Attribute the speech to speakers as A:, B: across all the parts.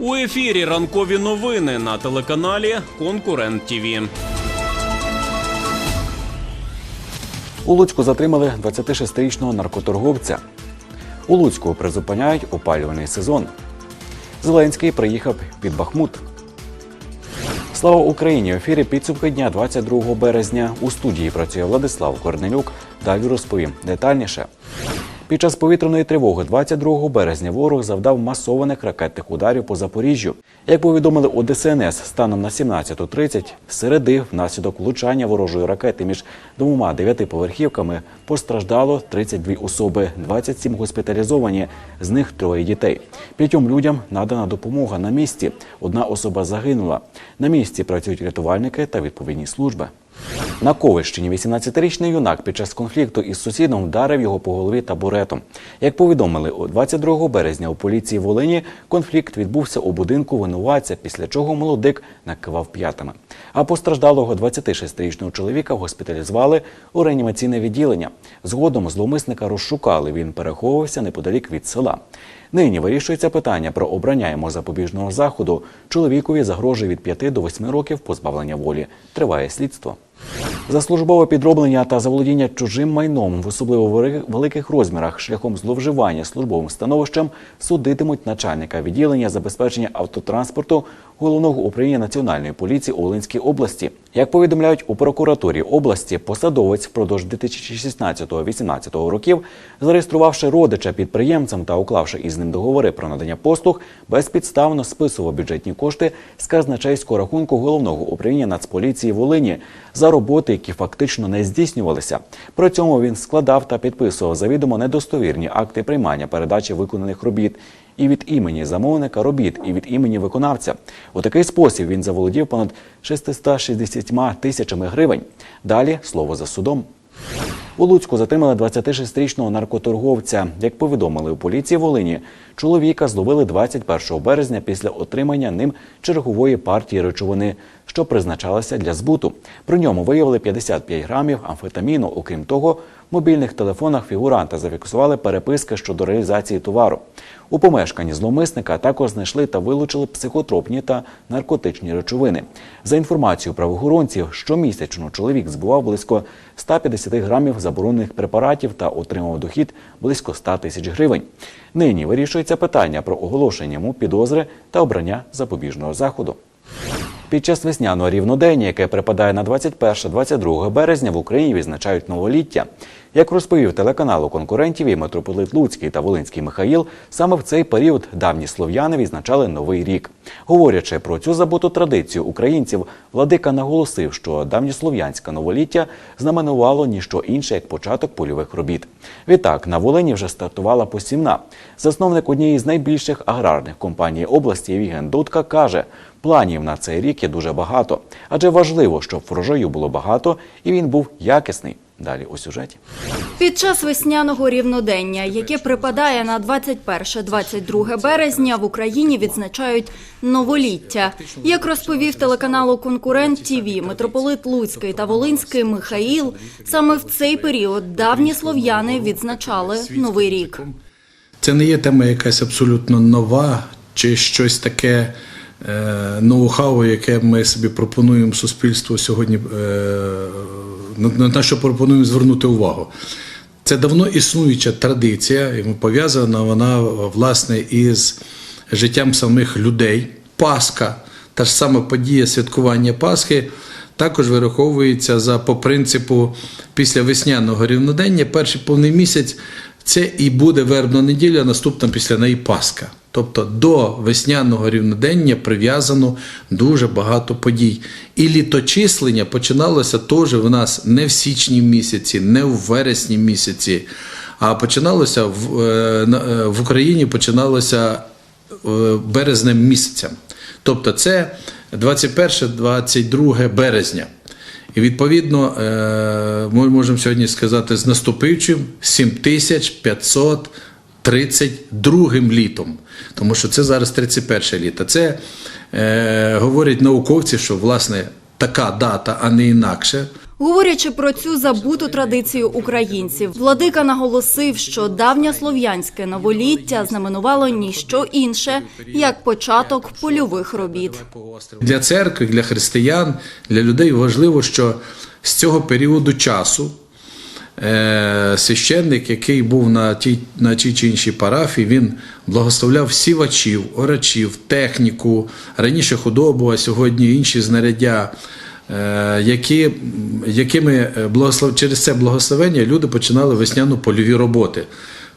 A: У ефірі ранкові новини на телеканалі Конкурент ТІВІ.
B: У Луцьку затримали 26-річного наркоторговця. У Луцьку призупиняють опалювальний сезон. Зеленський приїхав під Бахмут. Слава Україні! В ефірі підсумки дня 22 березня. У студії працює Владислав Корнелюк. Далі розповім детальніше. Під час повітряної тривоги 22 березня ворог завдав масованих ракетних ударів по Запоріжжю. Як повідомили у ДСНС, станом на 17.30 середи внаслідок влучання ворожої ракети між двома дев'ятиповерхівками постраждало 32 особи, 27 госпіталізовані, з них троє дітей. П'ятьом людям надана допомога на місці. Одна особа загинула. На місці працюють рятувальники та відповідні служби. На Ковищині 18-річний юнак під час конфлікту із сусідом вдарив його по голові табуретом. Як повідомили, у 22 березня у поліції Волині конфлікт відбувся у будинку винуватця, після чого молодик накивав п'ятами. А постраждалого 26-річного чоловіка госпіталізували у реанімаційне відділення. Згодом зловмисника розшукали. Він переховувався неподалік від села. Нині вирішується питання про обрання йому запобіжного заходу. Чоловікові загрожує від 5 до 8 років позбавлення волі. Триває слідство. За службове підроблення та заволодіння чужим майном в особливо великих розмірах шляхом зловживання службовим становищем судитимуть начальника відділення забезпечення автотранспорту головного управління національної поліції у Волинській області. Як повідомляють у прокуратурі області, посадовець впродовж 2016-2018 років, зареєструвавши родича підприємцем та уклавши із ним договори про надання послуг, безпідставно списував бюджетні кошти з казначейського рахунку головного управління Нацполіції Волині за роботи, які фактично не здійснювалися. При цьому він складав та підписував завідомо недостовірні акти приймання передачі виконаних робіт. І від імені замовника робіт, і від імені виконавця. У такий спосіб він заволодів понад 660 тисячами гривень. Далі слово за судом. У Луцьку затримали 26-річного наркоторговця. Як повідомили у поліції Волині, чоловіка зловили 21 березня після отримання ним чергової партії речовини, що призначалася для збуту. При ньому виявили 55 грамів амфетаміну. Окрім того, мобільних телефонах фігуранта зафіксували переписки щодо реалізації товару. У помешканні зловмисника також знайшли та вилучили психотропні та наркотичні речовини. За інформацією правоохоронців, щомісячно чоловік збував близько 150 грамів заборонених препаратів та отримав дохід близько 100 тисяч гривень. Нині вирішується питання про оголошення йому підозри та обрання запобіжного заходу. Під час весняного рівнодення, яке припадає на 21-22 березня, в Україні відзначають новоліття. Як розповів телеканалу конкурентів і митрополит Луцький та Волинський Михаїл, саме в цей період давні слов'яни відзначали новий рік. Говорячи про цю забуту традицію українців, владика наголосив, що давньослов'янське новоліття знаменувало ніщо інше як початок польових робіт. Відтак на Волині вже стартувала посівна. Засновник однієї з найбільших аграрних компаній області Євген Дудка каже. Планів на цей рік є дуже багато, адже важливо, щоб врожаю було багато і він був якісний. Далі у сюжеті.
C: Під час весняного рівнодення, яке припадає на 21-22 березня, в Україні відзначають новоліття. Як розповів телеканалу Конкурент ТІВІ, митрополит Луцький та Волинський Михаїл, саме в цей період давні слов'яни відзначали новий рік.
D: Це не є тема якась абсолютно нова чи щось таке ноу-хау, яке ми собі пропонуємо суспільству сьогодні, е, на, що пропонуємо звернути увагу. Це давно існуюча традиція, пов'язана вона власне із життям самих людей. Пасха, та ж сама подія святкування Пасхи. Також вираховується за по принципу після весняного рівнодення. Перший повний місяць це і буде вербна неділя, наступна після неї Пасха. Тобто до весняного рівнодення прив'язано дуже багато подій. І літочислення починалося теж в нас не в січні місяці, не в вересні місяці, а починалося в, е, е, в Україні починалося е, березнем місяцем. Тобто це 21-22 березня. І відповідно е, ми можемо сьогодні сказати з наступивчим 7532 літом, тому що це зараз 31 літо. Це е, говорять науковці, що власне така дата, а не інакше.
C: Говорячи про цю забуту традицію українців, владика наголосив, що давнє слов'янське новоліття знаменувало ніщо інше як початок польових робіт.
D: Для церкви, для християн, для людей важливо, що з цього періоду часу е, священник, який був на тій, на тій чи іншій парафії, він благословляв сівачів, орачів, техніку, раніше худобу, а сьогодні інші знаряддя. Е, Які, якими е, благослов... через це благословення люди починали весняну польові роботи.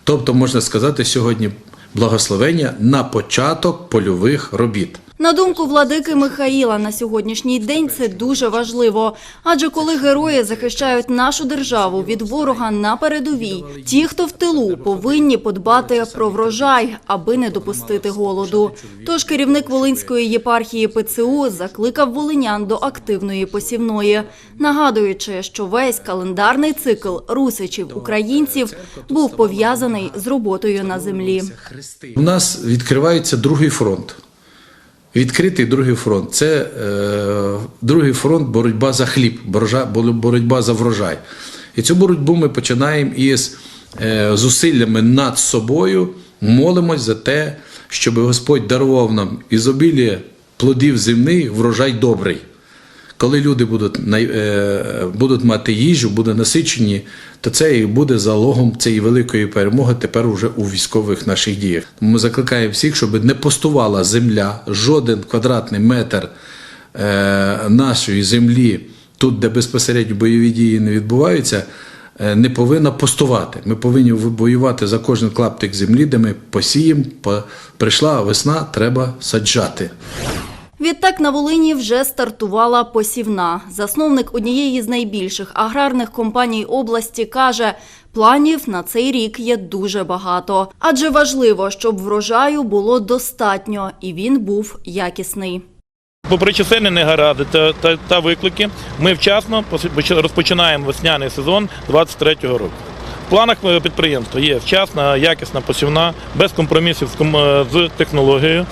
D: Тобто, можна сказати, сьогодні благословення на початок польових робіт.
C: На думку владики Михаїла, на сьогоднішній день це дуже важливо. Адже коли герої захищають нашу державу від ворога на передовій, ті, хто в тилу, повинні подбати про врожай, аби не допустити голоду. Тож керівник Волинської єпархії ПЦУ закликав волинян до активної посівної, нагадуючи, що весь календарний цикл русичів українців був пов'язаний з роботою на землі.
D: У нас відкривається другий фронт. Відкритий другий фронт. Це е, другий фронт боротьба за хліб, боротьба за врожай. І цю боротьбу ми починаємо із е, зусиллями над собою, молимось за те, щоб Господь дарував нам ізобілія плодів земних, врожай добрий. Коли люди будуть, е, будуть мати їжу, будуть насичені, то це і буде залогом цієї великої перемоги тепер уже у військових наших діях. Ми закликаємо всіх, щоб не постувала земля, жоден квадратний метр е, нашої землі, тут, де безпосередньо бойові дії не відбуваються, е, не повинна постувати. Ми повинні воювати за кожен клаптик землі, де ми посіємо. По- Прийшла весна, треба саджати.
C: Відтак на Волині вже стартувала посівна. Засновник однієї з найбільших аграрних компаній області каже, планів на цей рік є дуже багато. Адже важливо, щоб врожаю було достатньо і він був якісний.
E: Попри чисельні негаради та, та, та виклики, ми вчасно розпочинаємо весняний сезон 2023 року. Планах е, підприємства є вчасна, якісна посівна, без компромісів з, е, технологією,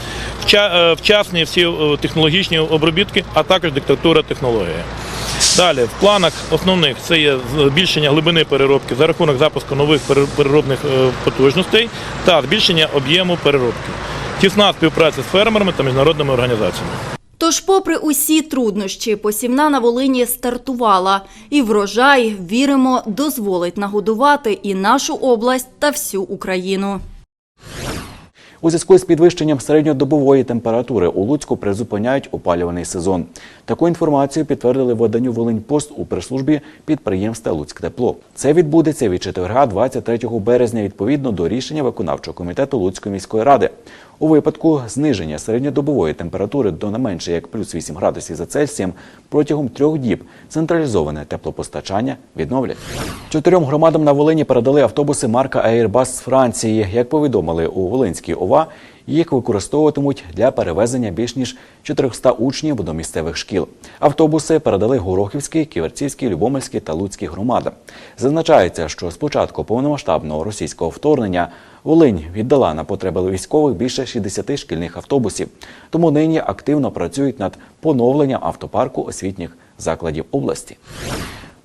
E: е, вчасні всі технологічні обробітки, а також диктатура технології. Далі, в планах основних це є збільшення глибини переробки за рахунок запуску нових переробних потужностей та збільшення об'єму переробки. Тісна співпраця з фермерами та міжнародними організаціями.
C: Тож, попри усі труднощі, посівна на Волині стартувала, і врожай, віримо, дозволить нагодувати і нашу область та всю Україну.
B: У зв'язку з підвищенням середньодобової температури у Луцьку призупиняють опалюваний сезон. Таку інформацію підтвердили виданню Волиньпост у прес-службі підприємства Луцьктепло. Це відбудеться від четверга 23 березня відповідно до рішення виконавчого комітету Луцької міської ради. У випадку зниження середньодобової температури до не менше як плюс 8 градусів за Цельсієм протягом трьох діб централізоване теплопостачання відновлять. Чотирьом громадам на Волині передали автобуси марка Airbus з Франції. Як повідомили у Волинській ОВА, їх використовуватимуть для перевезення більш ніж 400 учнів до місцевих шкіл. Автобуси передали Горохівський, Ківерцівський, Любомельський та Луцький громадам. Зазначається, що з початку повномасштабного російського вторгнення Волинь віддала на потреби військових більше 60 шкільних автобусів. Тому нині активно працюють над поновленням автопарку освітніх закладів області.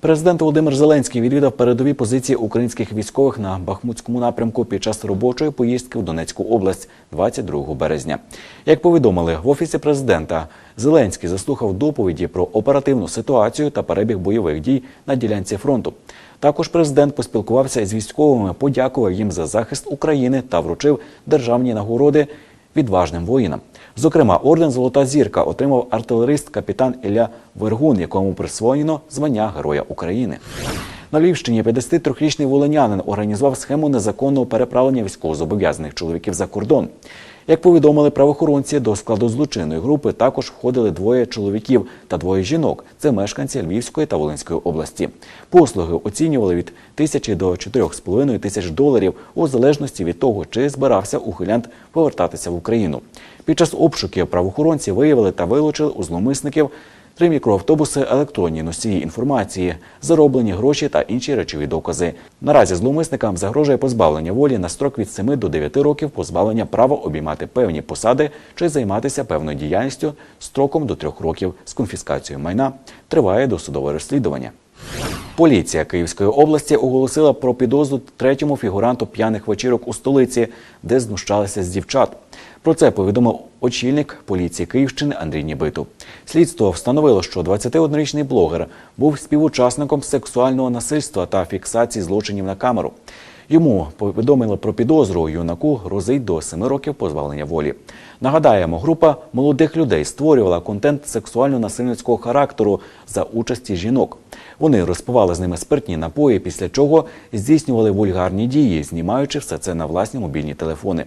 B: Президент Володимир Зеленський відвідав передові позиції українських військових на Бахмутському напрямку під час робочої поїздки в Донецьку область 22 березня. Як повідомили в офісі президента, Зеленський заслухав доповіді про оперативну ситуацію та перебіг бойових дій на ділянці фронту. Також президент поспілкувався із військовими, подякував їм за захист України та вручив державні нагороди відважним воїнам. Зокрема, орден Золота зірка отримав артилерист капітан Ілля Вергун, якому присвоєно звання Героя України. На Львівщині 53-річний волинянин організував схему незаконного переправлення військовозобов'язаних чоловіків за кордон. Як повідомили правоохоронці, до складу злочинної групи також входили двоє чоловіків та двоє жінок. Це мешканці Львівської та Волинської області. Послуги оцінювали від тисячі до 4,5 тисяч доларів у залежності від того, чи збирався ухилянт повертатися в Україну. Під час обшуків правоохоронці виявили та вилучили у зломисників три мікроавтобуси, електронні носії інформації, зароблені гроші та інші речові докази. Наразі зловмисникам загрожує позбавлення волі на строк від 7 до 9 років позбавлення права обіймати певні посади чи займатися певною діяльністю строком до 3 років з конфіскацією майна. Триває досудове розслідування. Поліція Київської області оголосила про підозру третьому фігуранту п'яних вечірок у столиці, де знущалися з дівчат. Про це повідомив очільник поліції Київщини Андрій Нібитов. Слідство встановило, що 21-річний блогер був співучасником сексуального насильства та фіксації злочинів на камеру. Йому повідомили про підозру. Юнаку грозить до 7 років позбавлення волі. Нагадаємо, група молодих людей створювала контент сексуально-насильницького характеру за участі жінок. Вони розпивали з ними спиртні напої, після чого здійснювали вульгарні дії, знімаючи все це на власні мобільні телефони.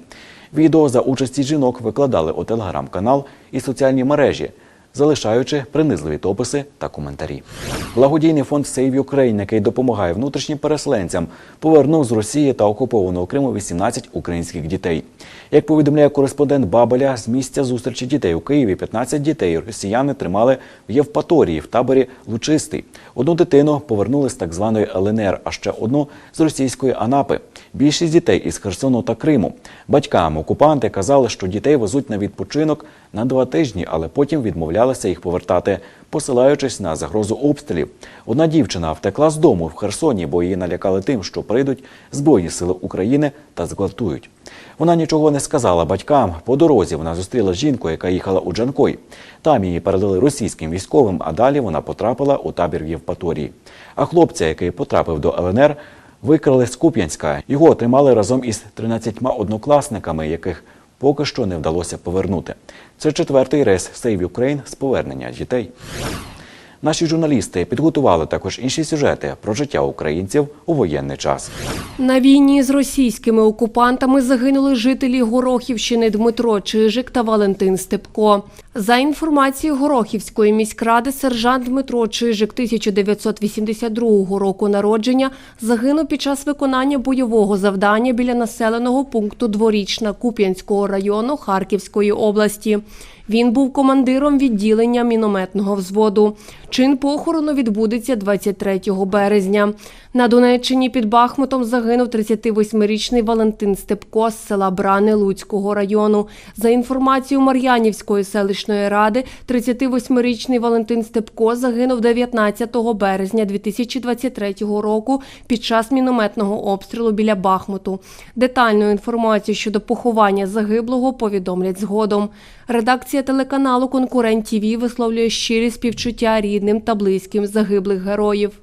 B: Відео за участі жінок викладали у телеграм-канал і соціальні мережі залишаючи принизливі дописи та коментарі. Благодійний фонд Save Ukraine, який допомагає внутрішнім переселенцям, повернув з Росії та окупованого Криму 18 українських дітей. Як повідомляє кореспондент Бабеля, з місця зустрічі дітей у Києві 15 дітей росіяни тримали в Євпаторії в таборі Лучистий. Одну дитину повернули з так званої ЛНР, а ще одну з російської Анапи. Більшість дітей із Херсону та Криму. Батькам окупанти казали, що дітей везуть на відпочинок на два тижні, але потім відмовлялися їх повертати, посилаючись на загрозу обстрілів. Одна дівчина втекла з дому в Херсоні, бо її налякали тим, що прийдуть Збройні сили України та зґвалтують. Вона нічого не сказала батькам. По дорозі вона зустріла жінку, яка їхала у Джанкой. Там її передали російським військовим, а далі вона потрапила у табір в Євпаторії. А хлопця, який потрапив до ЛНР, викрали з Куп'янська. Його отримали разом із 13 однокласниками, яких поки що не вдалося повернути. Це четвертий рейс Save Ukraine з повернення дітей. Наші журналісти підготували також інші сюжети про життя українців у воєнний час.
F: На війні з російськими окупантами загинули жителі Горохівщини Дмитро Чижик та Валентин Степко. За інформацією Горохівської міськради, сержант Дмитро Чижик 1982 року народження загинув під час виконання бойового завдання біля населеного пункту Дворічна Куп'янського району Харківської області. Він був командиром відділення мінометного взводу. Чин похорону відбудеться 23 березня. На Донеччині під Бахмутом загинув 38-річний Валентин Степко з села Брани Луцького району. За інформацією Мар'янівської селищної ради, 38-річний Валентин Степко загинув 19 березня 2023 року під час мінометного обстрілу біля Бахмуту. Детальну інформацію щодо поховання загиблого повідомлять згодом. Редакція телеканалу Конкурент ТІВІ висловлює щирі співчуття рідним та близьким загиблих героїв.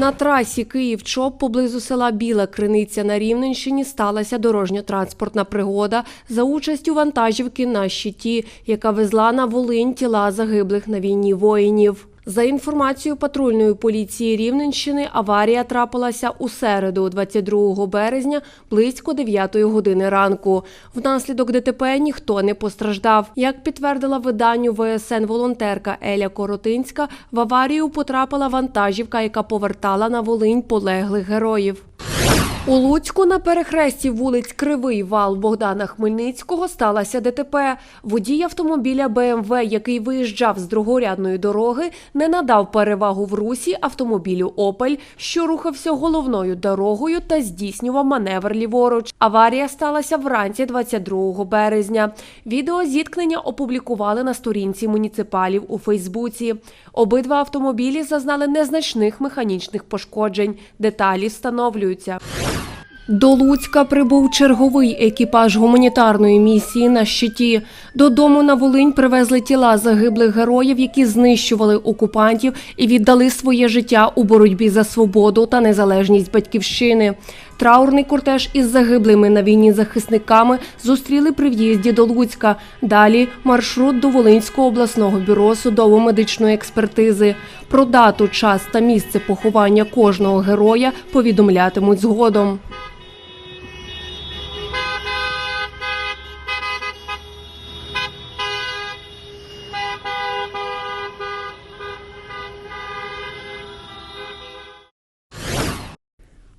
F: На трасі Київ-Чоп поблизу села Біла Криниця на Рівненщині сталася дорожньо-транспортна пригода за участю вантажівки на щиті, яка везла на Волинь тіла загиблих на війні воїнів. За інформацією патрульної поліції Рівненщини, аварія трапилася у середу, 22 березня, близько 9 години ранку. Внаслідок ДТП ніхто не постраждав. Як підтвердила виданню ВСН волонтерка Еля Коротинська, в аварію потрапила вантажівка, яка повертала на Волинь полеглих героїв. У Луцьку на перехресті вулиць Кривий Вал Богдана Хмельницького сталося ДТП. Водій автомобіля БМВ, який виїжджав з другорядної дороги, не надав перевагу в русі автомобілю Опель, що рухався головною дорогою та здійснював маневр ліворуч. Аварія сталася вранці 22 березня. Відео зіткнення опублікували на сторінці муніципалів у Фейсбуці. Обидва автомобілі зазнали незначних механічних пошкоджень. Деталі встановлюються. До Луцька прибув черговий екіпаж гуманітарної місії на щиті. Додому на Волинь привезли тіла загиблих героїв, які знищували окупантів і віддали своє життя у боротьбі за свободу та незалежність батьківщини. Траурний кортеж із загиблими на війні захисниками зустріли при в'їзді до Луцька. Далі маршрут до Волинського обласного бюро судово-медичної експертизи. Про дату, час та місце поховання кожного героя повідомлятимуть згодом.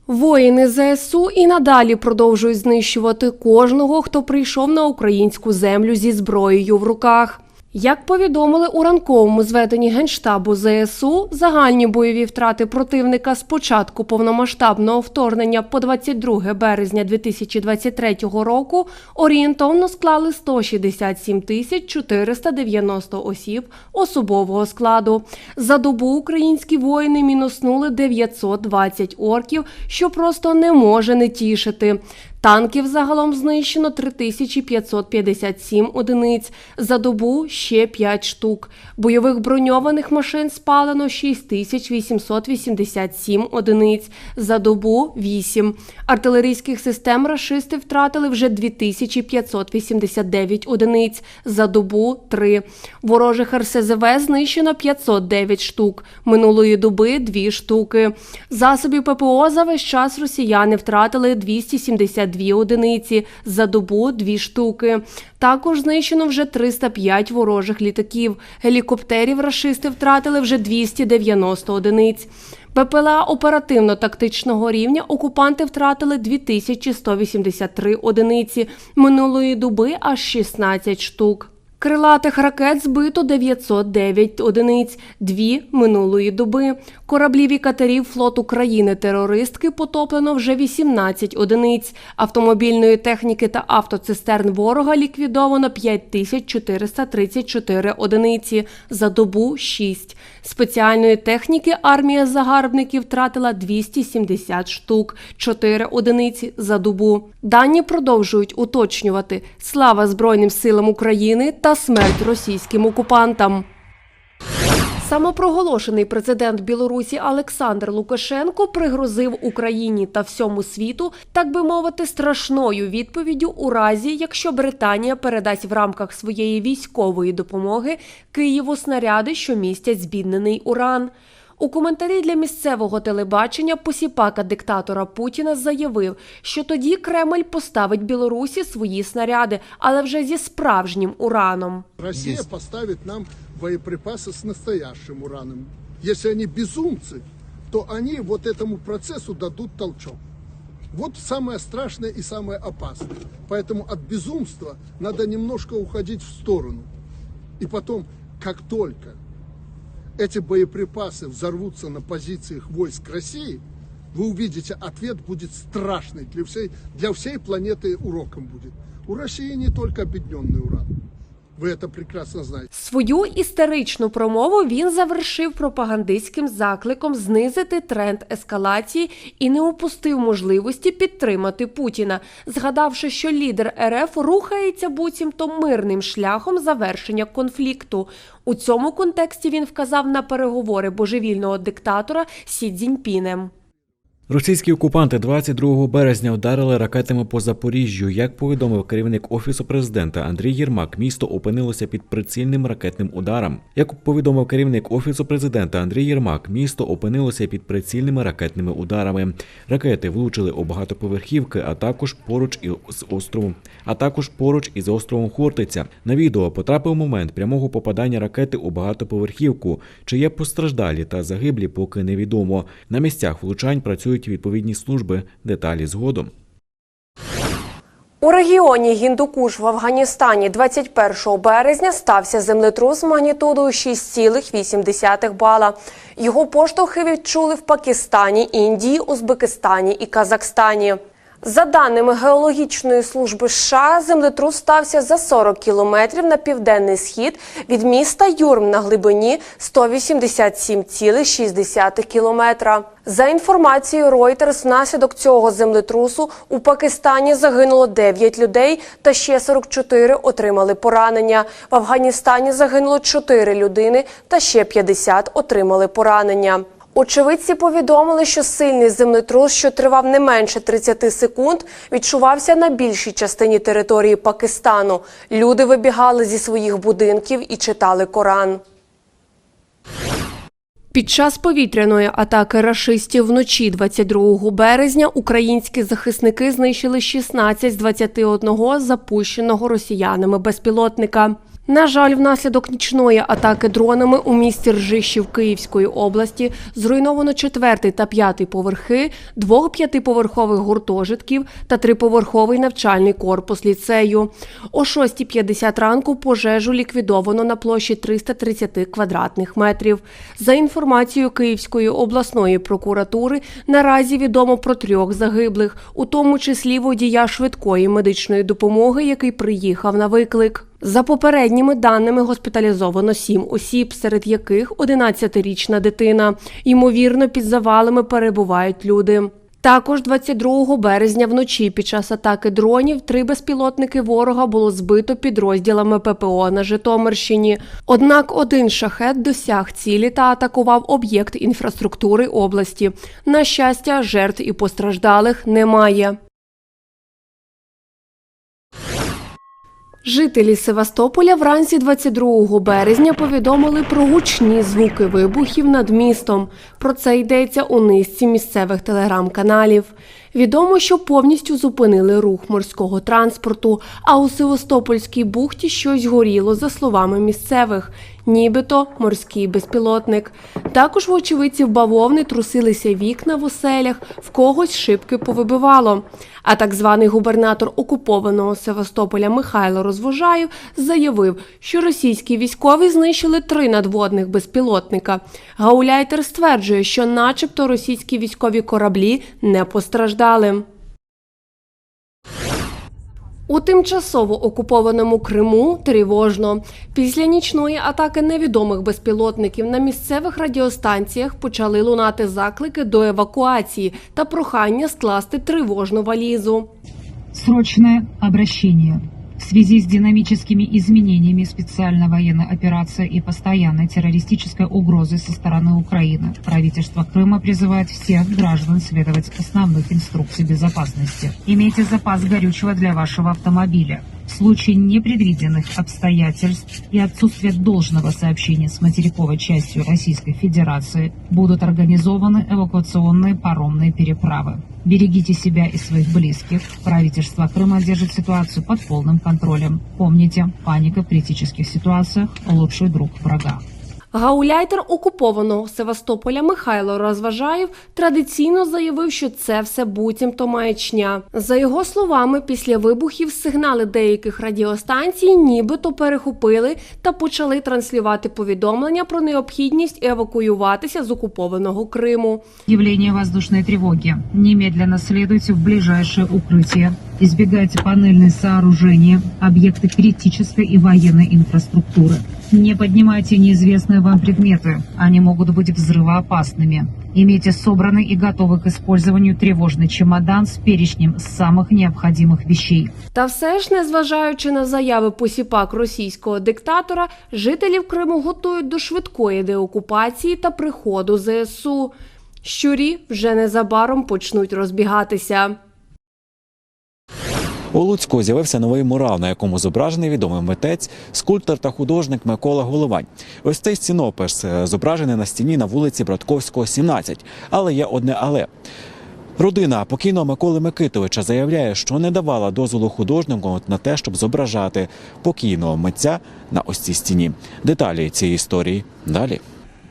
F: Воїни ЗСУ і надалі продовжують знищувати кожного, хто прийшов на українську землю зі зброєю в руках. Як повідомили у ранковому зведенні Генштабу ЗСУ, загальні бойові втрати противника з початку повномасштабного вторгнення по 22 березня 2023 року орієнтовно склали 167 тисяч 490 осіб особового складу. За добу українські воїни мінуснули 920 орків, що просто не може не тішити. Танків загалом знищено 3557 одиниць, за добу ще 5 штук. Бойових броньованих машин спалено 6887 одиниць, за добу 8. Артилерійських систем рашисти втратили вже 2589 одиниць, за добу 3. Ворожих РСЗВ знищено 509 штук, минулої доби 2 штуки. Засобів ППО за весь час росіяни втратили 272 одиниці, за добу 2 штуки. Також знищено вже 305 ворожих літаків. Гелікоптерів рашисти втратили вже 290 одиниць. ППЛА оперативно-тактичного рівня окупанти втратили 2183 одиниці, минулої доби аж 16 штук. Крилатих ракет збито 909 одиниць, дві минулої доби. Кораблів і катерів флоту країни-терористки потоплено вже 18 одиниць. Автомобільної техніки та автоцистерн ворога ліквідовано 5434 одиниці, за добу 6. Спеціальної техніки армія загарбників втратила 270 штук, 4 одиниці за добу. Дані продовжують уточнювати слава Збройним силам України та смерть російським окупантам. Самопроголошений президент Білорусі Олександр Лукашенко пригрозив Україні та всьому світу, так би мовити, страшною відповіддю у разі, якщо Британія передасть в рамках своєї військової допомоги Києву снаряди, що містять збіднений уран. У коментарі для місцевого телебачення посіпака диктатора Путіна заявив, що тоді Кремль поставить Білорусі свої снаряди, але вже зі справжнім ураном.
G: Россия поставит нам боеприпасы с настоящим ураном. Если они безумцы, то они вот этому процессу дадут толчок. Вот самое страшное и самое опасное. Поэтому от безумства надо немножко уходить в сторону. И потом, как только эти боеприпасы взорвутся на позициях войск России, вы увидите, ответ будет страшный для всей, для всей планеты уроком будет. У России не только объединенный уран. Вы это прекрасно знаете.
F: Свою істеричну промову він завершив пропагандистським закликом знизити тренд ескалації і не упустив можливості підтримати Путіна, згадавши, що лідер РФ рухається буцімто мирним шляхом завершення конфлікту. У цьому контексті він вказав на переговори божевільного диктатора Сі Цзіньпінем.
B: Російські окупанти 22 березня вдарили ракетами по Запоріжжю. Як повідомив керівник офісу президента Андрій Єрмак, місто опинилося під прицільним ракетним ударом. Як повідомив керівник офісу президента Андрій Єрмак, місто опинилося під прицільними ракетними ударами. Ракети влучили у багатоповерхівки, а також поруч із островом, а також поруч із островом Хортиця. На відео потрапив момент прямого попадання ракети у багатоповерхівку. Чи є постраждалі та загиблі, поки невідомо. На місцях влучань працюють відповідні служби. Деталі згодом.
F: У регіоні Гіндукуш в Афганістані 21 березня стався землетрус магнітудою 6,8 бала. Його поштовхи відчули в Пакистані, Індії, Узбекистані і Казахстані. За даними геологічної служби США, землетрус стався за 40 кілометрів на південний схід від міста Юрм на глибині 187,6 кілометра. За інформацією Reuters, внаслідок цього землетрусу у Пакистані загинуло 9 людей та ще 44 отримали поранення. В Афганістані загинуло 4 людини та ще 50 отримали поранення. Очевидці повідомили, що сильний землетрус, що тривав не менше 30 секунд, відчувався на більшій частині території Пакистану. Люди вибігали зі своїх будинків і читали Коран. Під час повітряної атаки рашистів вночі 22 березня українські захисники знищили 16 з 21 запущеного росіянами безпілотника. На жаль, внаслідок нічної атаки дронами у місті Ржищів Київської області зруйновано четвертий та п'ятий поверхи, двох п'ятиповерхових гуртожитків та триповерховий навчальний корпус ліцею. О 6.50 ранку пожежу ліквідовано на площі 330 квадратних метрів. За інформацією Київської обласної прокуратури, наразі відомо про трьох загиблих, у тому числі водія швидкої медичної допомоги, який приїхав на виклик. За попередніми даними госпіталізовано сім осіб, серед яких 11-річна дитина. Ймовірно, під завалами перебувають люди. Також 22 березня вночі під час атаки дронів три безпілотники ворога було збито підрозділами ППО на Житомирщині. Однак один шахет досяг цілі та атакував об'єкт інфраструктури області. На щастя, жертв і постраждалих немає. Жителі Севастополя вранці 22 березня повідомили про гучні звуки вибухів над містом. Про це йдеться у низці місцевих телеграм-каналів. Відомо, що повністю зупинили рух морського транспорту, а у Севастопольській бухті щось горіло, за словами місцевих, нібито морський безпілотник. Також в очевидців бавовни трусилися вікна в оселях, в когось шибки повибивало. А так званий губернатор окупованого Севастополя Михайло Розвожаєв заявив, що російські військові знищили три надводних безпілотника. Гауляйтер стверджує, що начебто російські військові кораблі не постраждали. У тимчасово окупованому Криму тривожно. Після нічної атаки невідомих безпілотників на місцевих радіостанціях почали лунати заклики до евакуації та прохання скласти тривожну валізу.
H: Срочне обращение. В связи с динамическими изменениями специальной военной операции и постоянной террористической угрозой со стороны Украины, правительство Крыма призывает всех граждан следовать основных инструкций безопасности. Имейте запас горючего для вашего автомобиля. В случае непредвиденных обстоятельств и отсутствия должного сообщения с материковой частью Российской Федерации будут организованы эвакуационные паромные переправы. Берегите себя и своих близких. Правительство Крыма держит ситуацию под полным контролем. Помните, паника в критических ситуациях – лучший друг врага.
F: Гауляйтер окупованого Севастополя Михайло Розважаєв традиційно заявив, що це все буцімто маячня. За його словами, після вибухів сигнали деяких радіостанцій нібито перехопили та почали транслювати повідомлення про необхідність евакуюватися з окупованого Криму.
H: Явление воздушной тревоги. Немедленно следуйте в ближайшее укрытие. Избегайте панельные сооружения, объекты критической и военной инфраструктуры. Не поднимайте неизвестные вам предметы. Они могут быть взрывоопасными. Имейте собранный и готовый к использованию тревожный чемодан с перечнем самых необходимых вещей.
F: Та все ж, незважаючи на заяви посіпак російського диктатора, жителів Криму готують до швидкої деокупації та приходу ЗСУ. Щурі вже незабаром почнуть розбігатися.
B: У Луцьку з'явився новий мурал, на якому зображений відомий митець, скульптор та художник Микола Головань. Ось цей стінопис е, зображений на стіні на вулиці Братковського, 17. Але є одне але. Родина покійного Миколи Микитовича заявляє, що не давала дозволу художнику на те, щоб зображати покійного митця на ось цій стіні. Деталі цієї історії далі.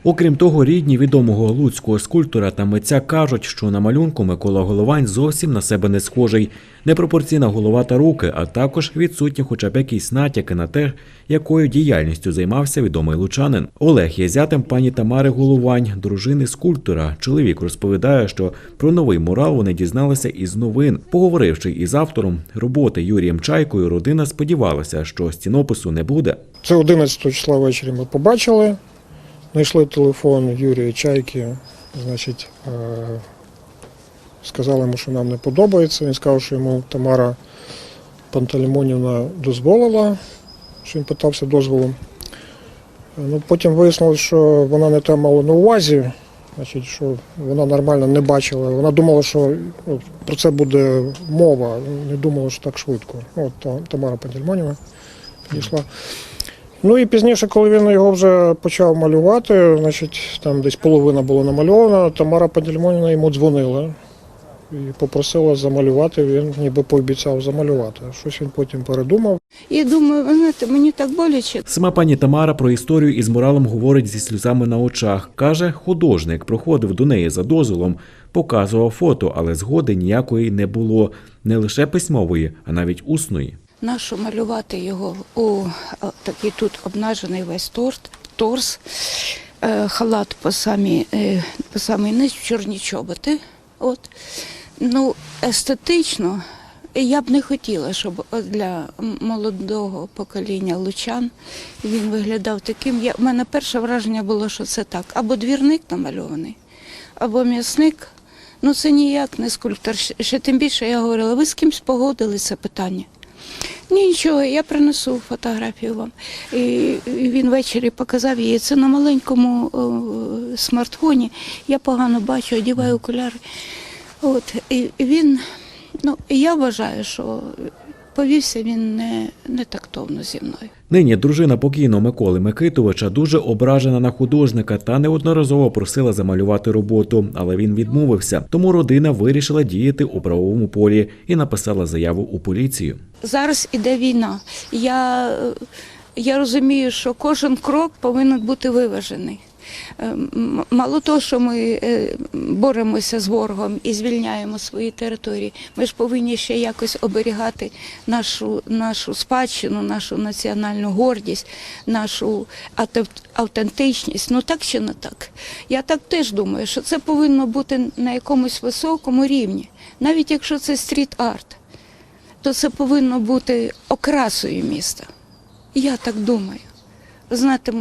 B: Окрім того, рідні відомого луцького скульптора та митця кажуть, що на малюнку Микола Головань зовсім на себе не схожий, непропорційна голова та руки, а також відсутні хоча б якісь натяки на те, якою діяльністю займався відомий лучанин. Олег є зятем пані Тамари Головань, дружини скульптора. Чоловік розповідає, що про новий мурал вони дізналися із новин. Поговоривши із автором роботи Юрієм Чайкою, родина сподівалася, що стінопису не буде.
I: Це 11 числа ввечері ми побачили. Знайшли телефон Юрія Чайки. Значить, е, сказали йому, що нам не подобається. Він сказав, що йому Тамара Пантелеймонівна дозволила, що він питався дозволу. Е, Ну, потім вияснилось, що вона не те мала на увазі, значить, що вона нормально не бачила. Вона думала, що ну, про це буде мова, не думала, що так швидко. Ну, от Тамара Пантелеймонівна підійшла. Ну і пізніше, коли він його вже почав малювати, значить, там десь половина була намальована, Тамара Пантелеймонівна йому дзвонила. І попросила замалювати. Він ніби пообіцяв замалювати. Щось він потім передумав.
J: І думаю, знаєте, мені так боляче.
B: Сама пані Тамара про історію із муралом говорить зі сльозами на очах. Каже, художник проходив до неї за дозволом, показував фото, але згоди ніякої не було, не лише письмової, а навіть усної.
J: Нащо малювати його у такий тут обнажений весь торт, торс, е, халат по самі, е, по самий низ, чорні чоботи. От. Ну, естетично я б не хотіла, щоб для молодого покоління лучан він виглядав таким. Я, у мене перше враження було, що це так. Або двірник намальований, або м'ясник. Ну це ніяк не скульптор. Ще- тим більше я говорила, ви з кимсь погодили це питання. Ні, нічого, я принесу фотографію вам. І він ввечері показав її. Це на маленькому смартфоні. Я погано бачу, одіваю окуляри. От, і він, ну, я вважаю, що повівся він не, не тактовно зі мною.
B: Нині дружина покійного Миколи Микитовича дуже ображена на художника та неодноразово просила замалювати роботу, але він відмовився. Тому родина вирішила діяти у правовому полі і написала заяву у поліцію.
J: Зараз іде війна. Я, я розумію, що кожен крок повинен бути виважений. Е, м- Мало того, що ми е, боремося з ворогом і звільняємо свої території, ми ж повинні ще якось оберігати нашу, нашу спадщину, нашу національну гордість, нашу автентичність. Ну так чи не так? Я так теж думаю, що це повинно бути на якомусь високому рівні, навіть якщо це стріт-арт то це повинно бути окрасою міста. Я так думаю. Знаєте,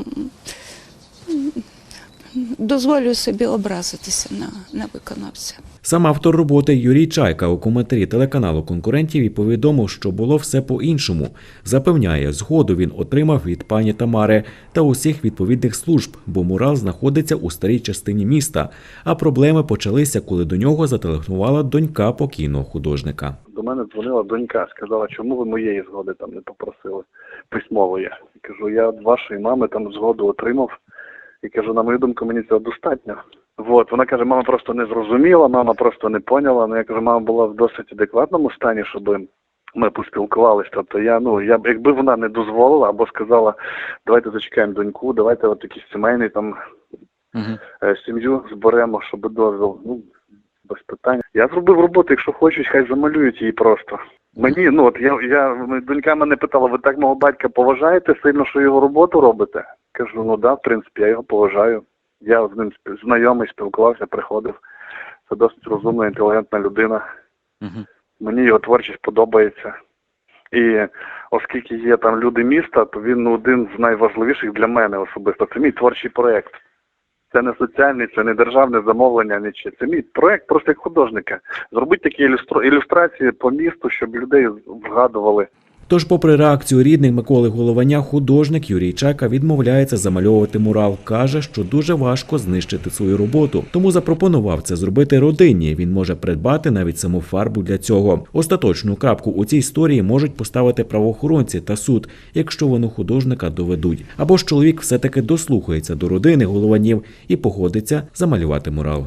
J: дозволю собі образитися на, на виконавця.
B: Сам автор роботи Юрій Чайка у коментарі телеканалу конкурентів і повідомив, що було все по-іншому. Запевняє, згоду він отримав від пані Тамари та усіх відповідних служб, бо мурал знаходиться у старій частині міста. А проблеми почалися, коли до нього зателефонувала донька покійного художника.
K: До мене дзвонила донька, сказала, чому ви моєї згоди там не попросили письмової. Я кажу, я від вашої мами там згоду отримав. І кажу, на мою думку, мені цього достатньо. От, вона каже, мама просто не зрозуміла, мама просто не поняла. Ну я кажу, мама була в досить адекватному стані, щоб ми поспілкувалися. Тобто я, ну, я б якби вона не дозволила або сказала, давайте зачекаємо доньку, давайте от якийсь сімейний там е, сім'ю зберемо, щоб дозвіл. Ну, без питань. Я зробив роботу, якщо хочуть, хай замалюють її просто. Мені, ну от я, я донька мене питала, ви так мого батька поважаєте сильно, що його роботу робите? Кажу, ну да, в принципі, я його поважаю. Я з ним знайомий, спілкувався, приходив. Це досить розумна, інтелігентна людина. Мені його творчість подобається. І оскільки є там люди міста, то він ну, один з найважливіших для мене особисто. Це мій творчий проєкт. Це не соціальний, це не державне замовлення, нічого. Це мій проєкт просто як художника. Зробити такі ілюстрації по місту, щоб людей вгадували.
B: Тож, попри реакцію рідних Миколи Голованя, художник Юрій Чайка відмовляється замальовувати мурал. каже, що дуже важко знищити свою роботу. Тому запропонував це зробити родині. Він може придбати навіть саму фарбу для цього. Остаточну крапку у цій історії можуть поставити правоохоронці та суд, якщо вони художника доведуть. Або ж чоловік все-таки дослухається до родини голованів і погодиться замалювати мурал.